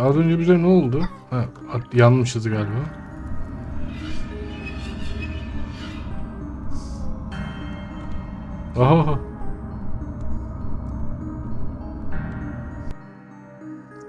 Az önce bize ne oldu? Ha, yanmışız galiba. Aha.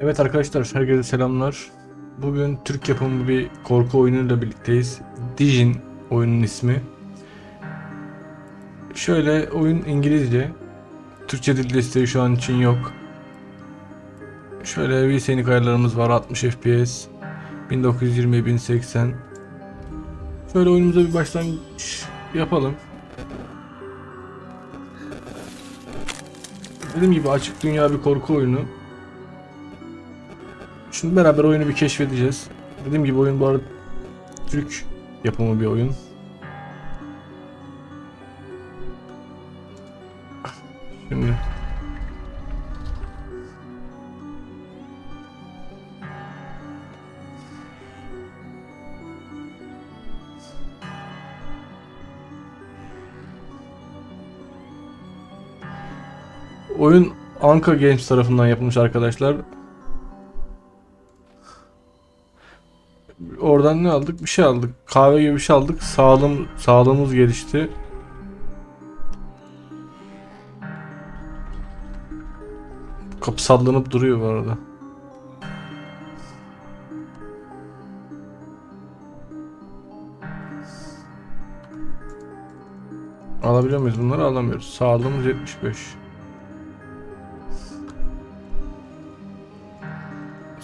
Evet arkadaşlar, herkese selamlar. Bugün Türk yapımı bir korku oyunuyla birlikteyiz. Dijin oyunun ismi. Şöyle oyun İngilizce. Türkçe dil desteği şu an için yok. Şöyle VSync ayarlarımız var 60 FPS 1920 1080 Şöyle oyunumuza bir başlangıç yapalım. Dediğim gibi açık dünya bir korku oyunu. Şimdi beraber oyunu bir keşfedeceğiz. Dediğim gibi oyun bu arada Türk yapımı bir oyun. Şimdi Oyun Anka Games tarafından yapılmış arkadaşlar. Oradan ne aldık? Bir şey aldık. Kahve gibi bir şey aldık. Sağlığım, sağlığımız gelişti. Kapı sallanıp duruyor bu arada. Alabiliyor muyuz bunları? Alamıyoruz. Sağlığımız 75.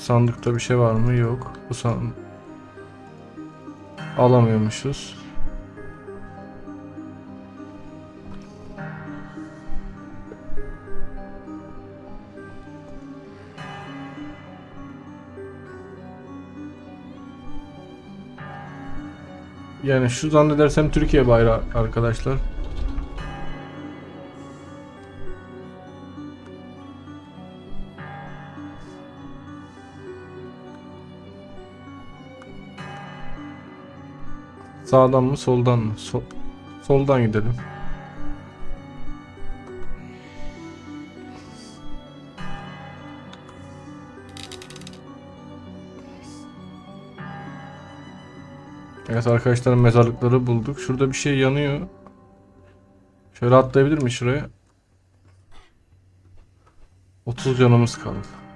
Sandıkta bir şey var mı? Yok. Bu san alamıyormuşuz. Yani şu zannedersem Türkiye bayrağı arkadaşlar. Sağdan mı soldan mı? Sol, soldan gidelim. Evet arkadaşlar mezarlıkları bulduk. Şurada bir şey yanıyor. Şöyle atlayabilir mi şuraya? 30 canımız kaldı.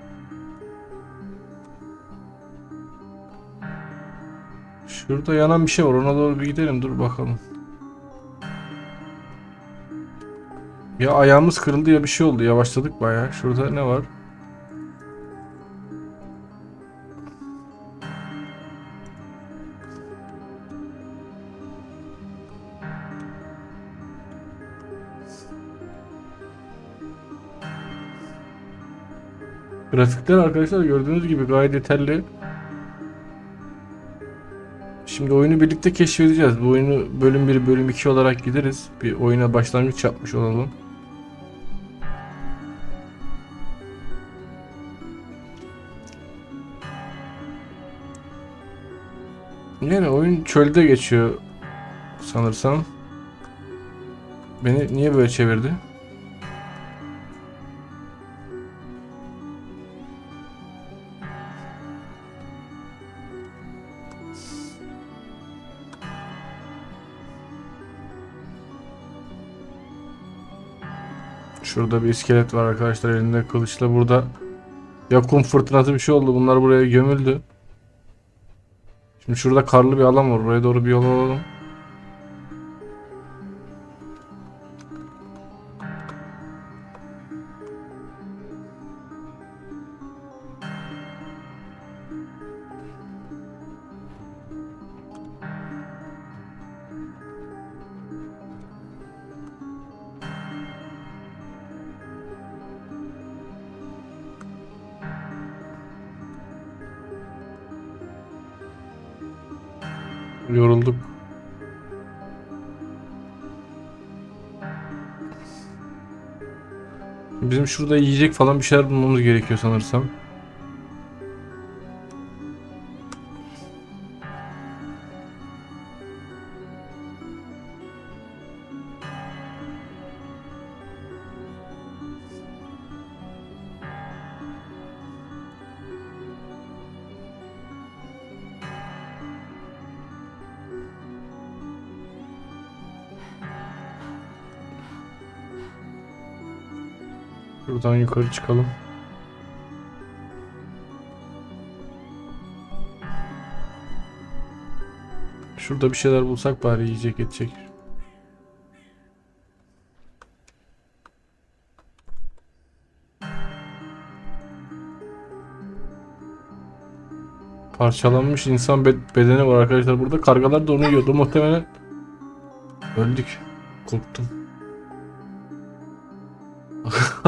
Şurada yanan bir şey var. Ona doğru bir gidelim. Dur bakalım. Ya ayağımız kırıldı ya bir şey oldu. Yavaşladık bayağı. Şurada ne var? Grafikler arkadaşlar gördüğünüz gibi gayet yeterli. Şimdi oyunu birlikte keşfedeceğiz. Bu oyunu bölüm 1, bölüm 2 olarak gideriz. Bir oyuna başlangıç yapmış olalım. Yani oyun çölde geçiyor sanırsam. Beni niye böyle çevirdi? Şurada bir iskelet var arkadaşlar elinde kılıçla burada ya kum fırtınası bir şey oldu bunlar buraya gömüldü. Şimdi şurada karlı bir alan var oraya doğru bir yol alalım. Yorulduk. Bizim şurada yiyecek falan bir şeyler bulmamız gerekiyor sanırsam. Şuradan yukarı çıkalım. Şurada bir şeyler bulsak bari yiyecek edecek. Parçalanmış insan bed- bedeni var arkadaşlar burada. Kargalar da onu yiyordu muhtemelen. Öldük. Korktum.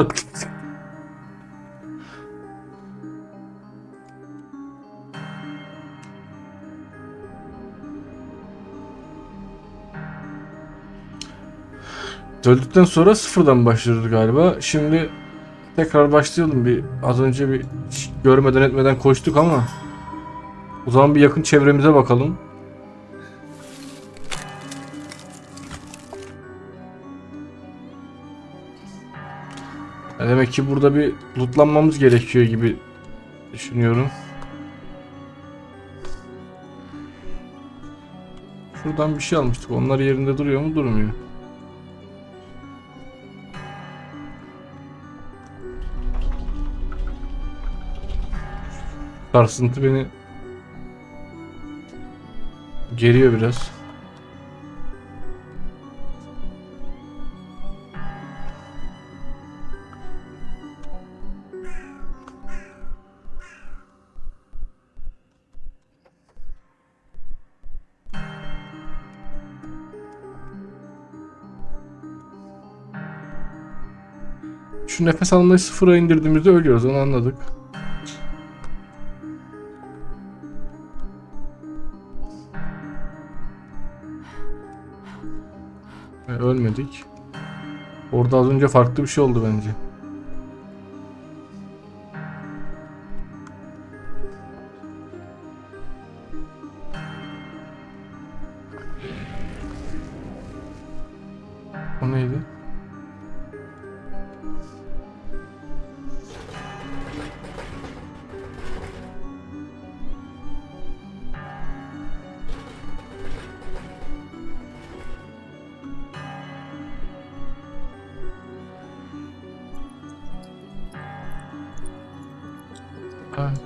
Haklısın. Öldükten sonra sıfırdan başlıyoruz galiba. Şimdi tekrar başlayalım bir az önce bir görmeden etmeden koştuk ama o zaman bir yakın çevremize bakalım. Demek ki burada bir lootlanmamız gerekiyor gibi düşünüyorum. Şuradan bir şey almıştık. Onlar yerinde duruyor mu? Durmuyor. Sarsıntı beni geriyor biraz. Şu nefes almayı sıfıra indirdiğimizde ölüyoruz onu anladık. E, ölmedik. Orada az önce farklı bir şey oldu bence.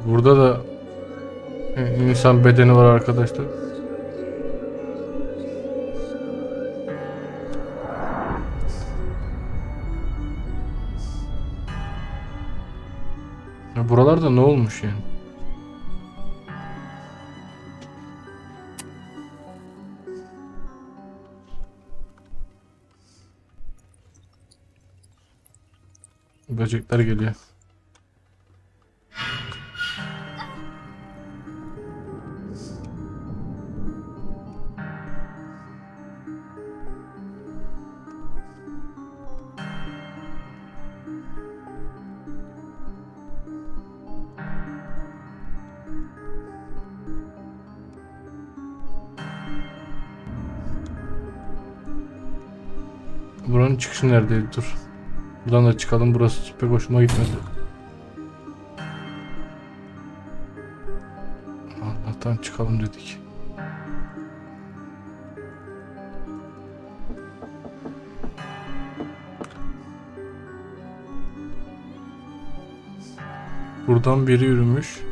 Burada da insan bedeni var arkadaşlar. Ya buralarda ne olmuş yani? Böcekler geliyor. Buranın çıkışı neredeydi? Dur. Buradan da çıkalım. Burası pek hoşuma gitmedi. Allah'tan çıkalım dedik. Buradan biri yürümüş.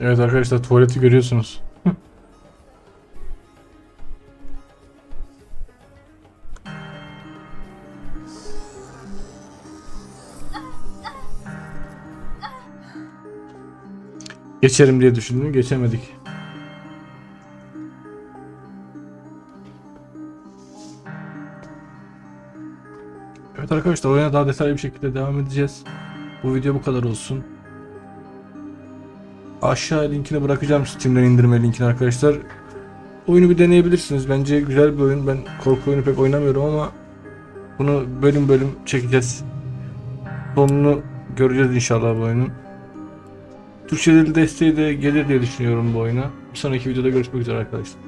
Evet arkadaşlar tuvaleti görüyorsunuz. Geçerim diye düşündüm, geçemedik. Evet arkadaşlar oyuna daha detaylı bir şekilde devam edeceğiz. Bu video bu kadar olsun. Aşağı linkini bırakacağım Steam'den indirme linkini arkadaşlar. Oyunu bir deneyebilirsiniz. Bence güzel bir oyun. Ben korku oyunu pek oynamıyorum ama bunu bölüm bölüm çekeceğiz. Sonunu göreceğiz inşallah bu oyunun. Türkçe dil desteği de gelir diye düşünüyorum bu oyuna. Bir sonraki videoda görüşmek üzere arkadaşlar.